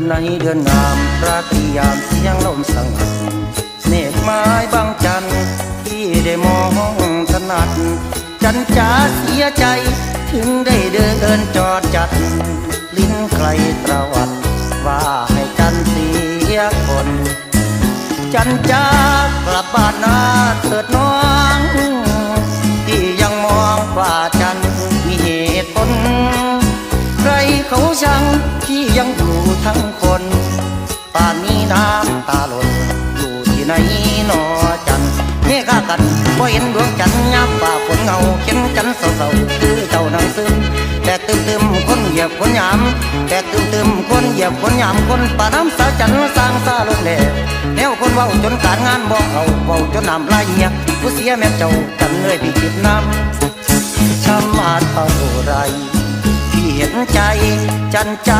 นในเดือนงามราตรียามเสียงลมสงัดเมฆไม้บางจันที่ได้มองถนัด จันจ๋าเสียใจ ถึงได้เดินจอดจัด ลิ้นใครตระวัด ว่าให้จันเสียคน จันจากลับบ้านนาเถิดน้องที่ยังมองว่าจันมีเหตุผล เขาช่างที่ยังอยู่ทั้งคนป่านนี้น้ำตาหล่นอยู่ที่ไหนนอจันเม่ข้ากันพอเห็นดวงจันทร์ยามฝ่าฝนเงาเข็นจันทร์เศร้าๆคือเจ้านังซึมแตกตึมตึมๆคนเหยียบคนยามแตกตึมตึมๆคนเหยียบคนยามคนป่าน้ำสาวจันทร์สร้างซาลงแหล่แนวคนเว้าจนการงานบ่เอาเว้าจนน้ำลายเหียผู้เสียแม่เจ้าจันเหนื่อยพี่คิดน้ำช้ำมาเท่าไร ใจจันจา